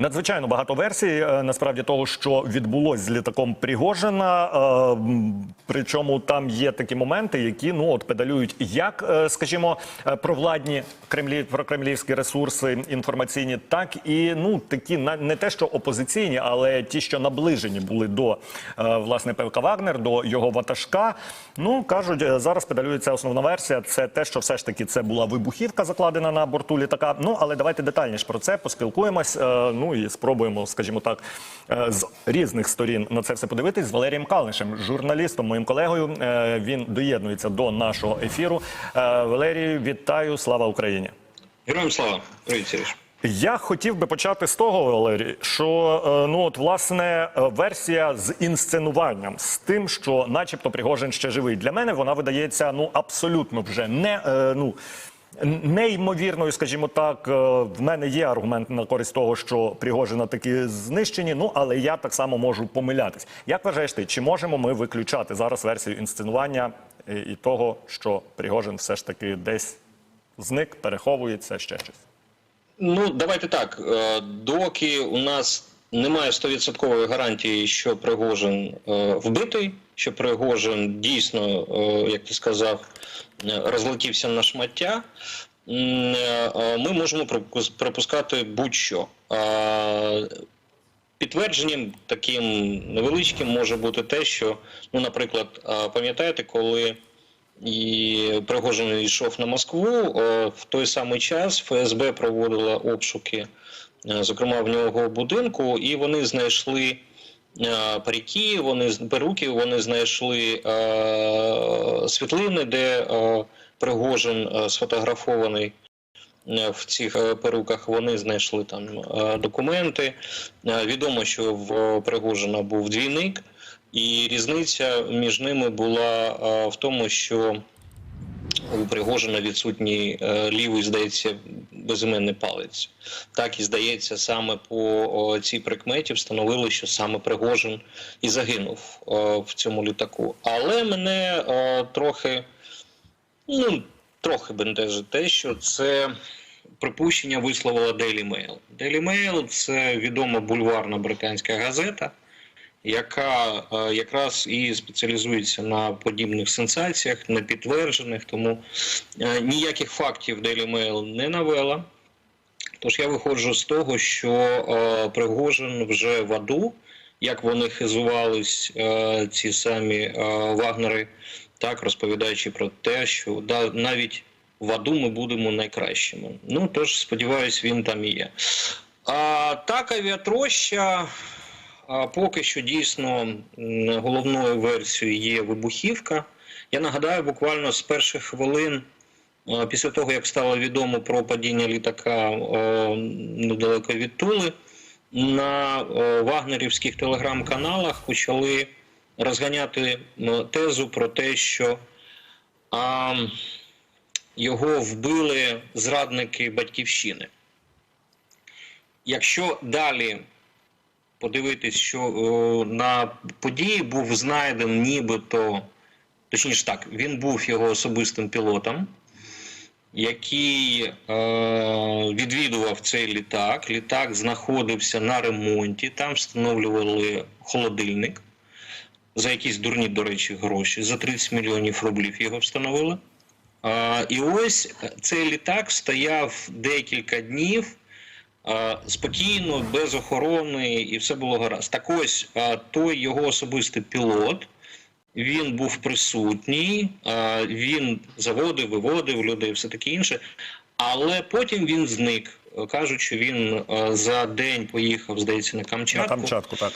Надзвичайно багато версій е, насправді того, що відбулось з літаком Пригожина. Е, Причому там є такі моменти, які ну от педалюють як, е, скажімо, е, провладні кремлі прокремлівські ресурси інформаційні, так і ну такі не те, що опозиційні, але ті, що наближені були до власне ПВК Вагнер, до його ватажка. Ну кажуть, зараз педалюється основна версія. Це те, що все ж таки це була вибухівка, закладена на борту літака. Ну але давайте детальніше про це поспілкуємось. е, Ну і спробуємо, скажімо так, е, з різних сторін на це все подивитись з Валерієм Калнишем, журналістом, моїм колегою. Е, Він доєднується до нашого ефіру. Е, Валерію, вітаю! Слава Україні! Героям слава, привіт, Сереж. Я хотів би почати з того, Валерій, що ну от власне версія з інсценуванням, з тим, що, начебто, Пригожин ще живий. Для мене вона видається ну абсолютно вже не ну. Неймовірною, скажімо так, е, в мене є аргумент на користь того, що Пригожина таки знищені. Ну але я так само можу помилятись. Як вважаєш ти, чи можемо ми виключати зараз версію інсценування е, і того, що Пригожин все ж таки десь зник, переховується ще щось? Ну, давайте так. е, Доки у нас немає стовідсоткової гарантії, що Пригожин вбитий, що Пригожин дійсно, е, як ти сказав, е, розлетівся на шмаття. е, Ми можемо припус- припускати будь-що. Підтвердженням таким невеличким може бути те, що, ну, наприклад, пам'ятаєте, коли і Пригожин йшов на Москву, в той самий час ФСБ проводила обшуки, зокрема в нього будинку, і вони знайшли паріки, вони перуки, вони знайшли е, світлини, де е, Пригожин е, сфотографований. Е, В цих е, перуках вони знайшли там е, документи. Е, Відомо, що в Пригожина був двійник, і різниця між ними була е, в тому, що у Пригожина відсутній е, лівий, здається, безіменний палець. Так і здається, саме по цій прикметі встановили, що саме Пригожин і загинув е, в цьому літаку. Але мене е, трохи, ну, трохи бентежить те, що це припущення висловила Daily Mail. Daily Mail – це відома бульварна британська газета, яка е, якраз і спеціалізується на подібних сенсаціях, непідтверджених, тому е, ніяких фактів Daily Mail не навела. Тож я виходжу з того, що е, Пригожин вже в аду, як вони хизувались, ці самі вагнери, так розповідаючи про те, що навіть в аду ми будемо найкращими. Ну тож, сподіваюсь, він там і є. А так, авіатроща. Поки що дійсно головною версією є вибухівка. Я нагадаю, буквально з перших хвилин, після того як стало відомо про падіння літака недалеко від Тули, на вагнерівських телеграм-каналах почали розганяти тезу про те, що його вбили зрадники батьківщини. Якщо далі подивитись, що о, на події був знайден нібито, точніше так, він був його особистим пілотом, який е, відвідував цей літак. Літак знаходився на ремонті, там встановлювали холодильник за якісь дурні, до речі, гроші. За 30 мільйонів рублів його встановили. А, і ось цей літак стояв декілька днів спокійно, без охорони, і все було гаразд. Так ось той його особистий пілот. Він був присутній, він заводив, виводив людей, все таке інше. Але потім він зник. Кажуть, що він за день поїхав, здається, на На Камчатку. Камчатку, так.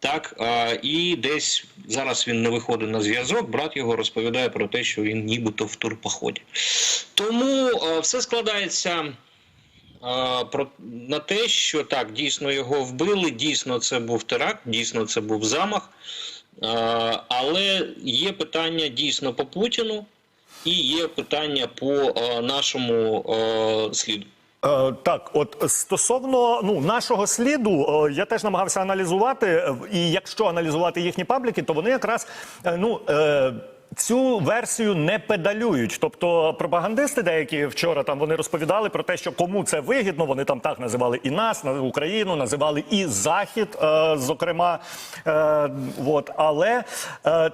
Так, і десь зараз він не виходить на зв'язок. Брат його розповідає про те, що він нібито в турпоході. Тому все складається про, на те, що так, дійсно його вбили, дійсно це був теракт, дійсно це був замах. Але є питання дійсно по Путіну і є питання по нашому сліду. Е, так, от стосовно ну нашого сліду, е, я теж намагався аналізувати. е, І якщо аналізувати їхні пабліки, то вони якраз ну. Цю версію не педалюють. Тобто пропагандисти деякі вчора там вони розповідали про те, що кому це вигідно. Вони там так називали і нас, на Україну, називали і Захід, е, зокрема. Е, от. Але е,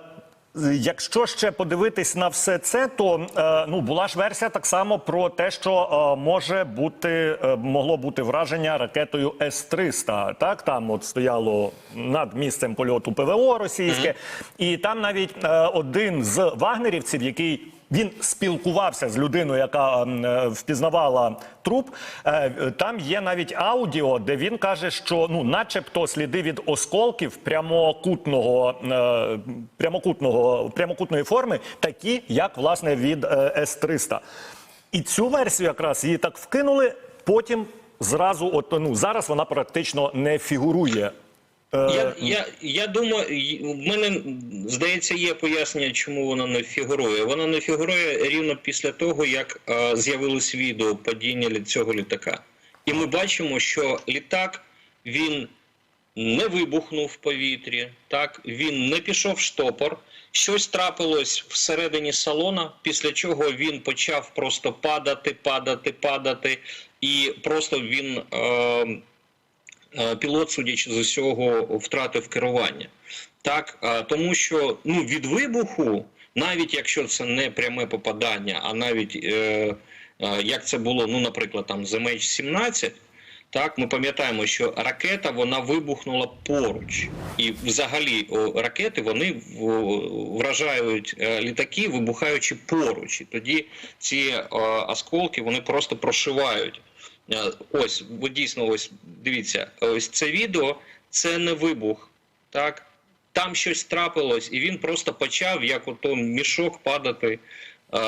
Якщо ще подивитись на все це, то е, ну була ж версія так само про те, що е, може бути е, могло бути враження ракетою С-300. Так там от стояло над місцем польоту ПВО російське, і там навіть е, один з вагнерівців, який він спілкувався з людиною, яка ем, е, впізнавала труп. Е, Там є навіть аудіо, де він каже, що ну, начебто, сліди від осколків прямокутного, е, прямокутного, прямокутної форми, такі, як власне від е, С-300. І цю версію якраз її так вкинули. Потім зразу, от ну зараз вона практично не фігурує. Е, Я, я, я думаю, в мене здається, є пояснення, чому вона не фігурує. Вона не фігурує рівно після того, як е, з'явилось відео падіння цього літака. І ми бачимо, що літак він не вибухнув в повітрі, так він не пішов в штопор. Щось трапилось всередині салона, після чого він почав просто падати, падати, падати, і просто він. Е, пілот, судячи з усього, втратив керування. Так, е, тому що ну, від вибуху, навіть якщо це не пряме попадання, а навіть е, е, як це було, ну, наприклад, там з MH17, так, ми пам'ятаємо, що ракета вона вибухнула поруч, і взагалі о, ракети вони вражають е, літаки, вибухаючи поруч. І тоді ці е, осколки вони просто прошивають. Е, Ось, дійсно, ось дивіться, ось це відео це не вибух. Так? Там щось трапилось, і він просто почав, як ото мішок, падати е,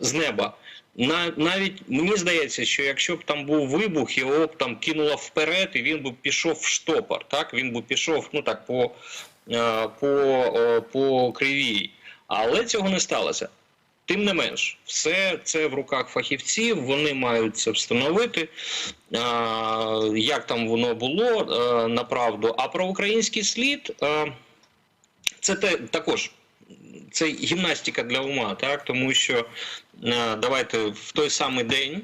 з неба. На, навіть мені здається, що якщо б там був вибух, його б там кинуло вперед, і він би пішов в штопор. Так? Він би пішов ну, так, по, е, по, е, по кривій. Але цього не сталося. Тим не менш, все це в руках фахівців, вони мають це встановити, як там воно було направду. А про український слід це те, також це гімнастика для ума, так? тому що давайте в той самий день,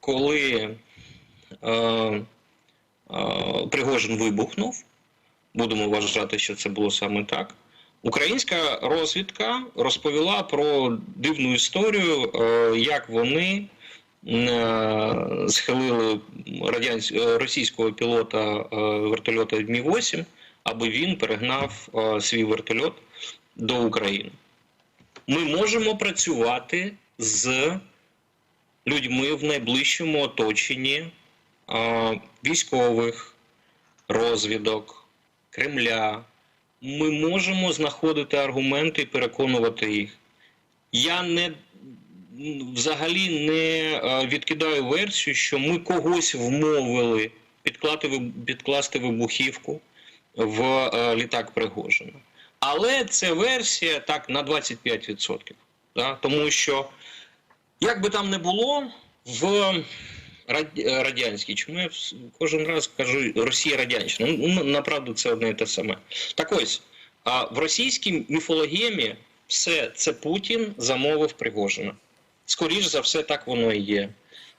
коли е, е, Пригожин вибухнув, будемо вважати, що це було саме так. Українська розвідка розповіла про дивну історію, е, як вони е, схилили е, російського пілота вертольота Мі-8, аби він перегнав свій вертольот до України. Ми можемо працювати з людьми в найближчому оточенні військових, розвідок, Кремля. Ми можемо знаходити аргументи і переконувати їх. Я не взагалі не е, відкидаю версію, що ми когось вмовили підкласти вибухівку в е, літак Пригожина. Але це версія так на 25%. Да? Тому що, як би там не було, в Рад- е, чому я кожен раз кажу Росія радянщина. Ну, ну, направду це одне і те саме. Так ось, а в російській міфологемі все це Путін замовив Пригожина. Скоріш за все, так воно і є.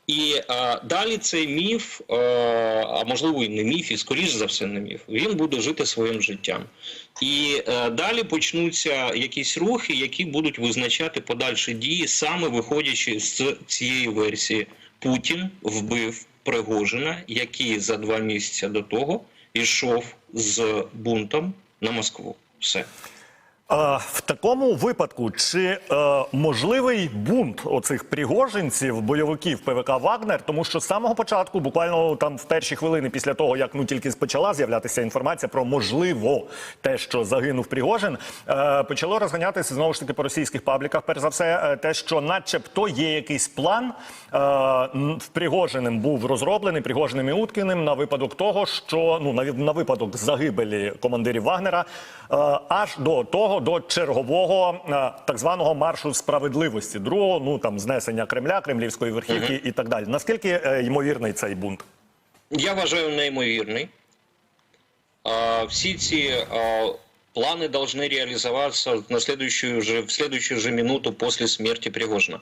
І а, далі цей міф, а, а можливо і не міф, і скоріш за все не міф, він буде жити своїм життям. І е, далі почнуться якісь рухи, які будуть визначати подальші дії, саме виходячи з цієї версії. Путін вбив Пригожина, який за два місяці до того йшов з бунтом на Москву. Все. В такому випадку, чи е, можливий бунт оцих пригожинців, бойовиків ПВК Вагнер, тому що з самого початку, буквально там в перші хвилини після того, як ну тільки почала з'являтися інформація про можливо те, що загинув Пригожин, е, почало розганятися знову ж таки по російських пабліках. Перш за все, е, те, що, начебто, є якийсь план е, в Пригожиним був розроблений Пригожиним і Уткіним на випадок того, що ну на, на випадок загибелі командирів Вагнера, е, аж до того, до чергового е, так званого маршу справедливості, другого, ну там знесення Кремля, кремлівської верхівки і так далі. Наскільки е, ймовірний цей бунт? Я вважаю неймовірний. Всі ці а, планы должны реализоваться на следующую же, в следующую же минуту после смерті Пригожина.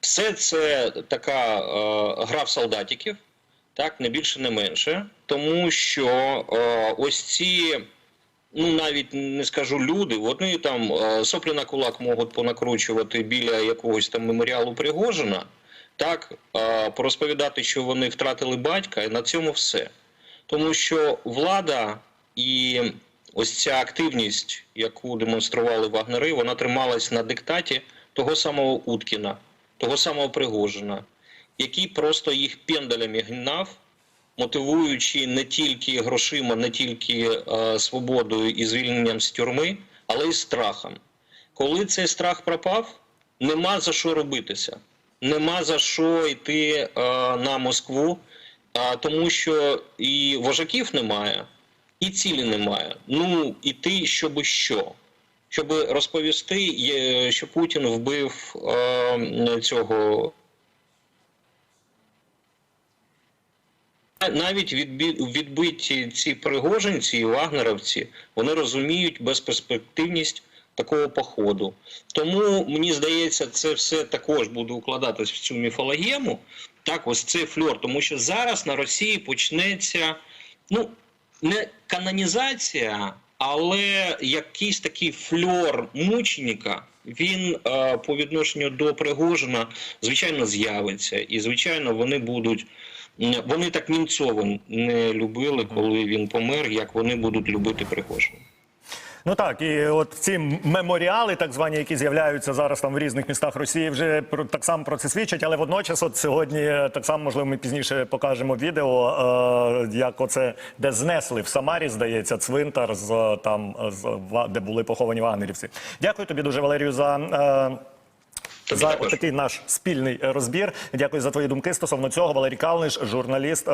Все це така е, гра в солдатиків, так, не більше, не менше, тому що е, ось ці ну навіть не скажу люди, вони там е, соплі на кулак можуть понакручувати біля якогось там меморіалу Пригожина, так порозповідати, що вони втратили батька, і на цьому все. Тому що влада і ось ця активність, яку демонстрували вагнери, вона трималась на диктаті того самого Уткіна, того самого Пригожина, який просто їх пендалями гнав мотивуючи не тільки грошима, не тільки е, свободою і звільненням з тюрми, але й страхом. Коли цей страх пропав, нема за що робитися, нема за що йти е, на Москву, а, тому що і вожаків немає, і цілі немає. Ну, іти, щоби що? Щоб розповісти, що Путін вбив е, цього навіть відбиті ці пригожинці і вагнеровці, вони розуміють безперспективність такого походу. Тому мені здається, це все також буде укладатись в цю міфологему. Так, ось цей фльор, тому що зараз на Росії почнеться ну не канонізація, але якийсь такий фльор мученика. Він е, по відношенню до Пригожина, звичайно, з'явиться, і звичайно, вони будуть. Вони так Німцова не любили, коли він помер, як вони будуть любити Пригожина. Ну так, і от ці меморіали, так звані, які з'являються зараз там в різних містах Росії, вже про так само про це свідчать. Але водночас, от сьогодні е, так само, можливо, ми пізніше покажемо відео, е, як оце де знесли в Самарі, здається, цвинтар з е, там з де були поховані вагнерівці. Дякую тобі дуже, Валерію, за. Е, Тобі за також. такий наш спільний е, розбір. Дякую за твої думки стосовно цього. Валерій Калниш, журналіст.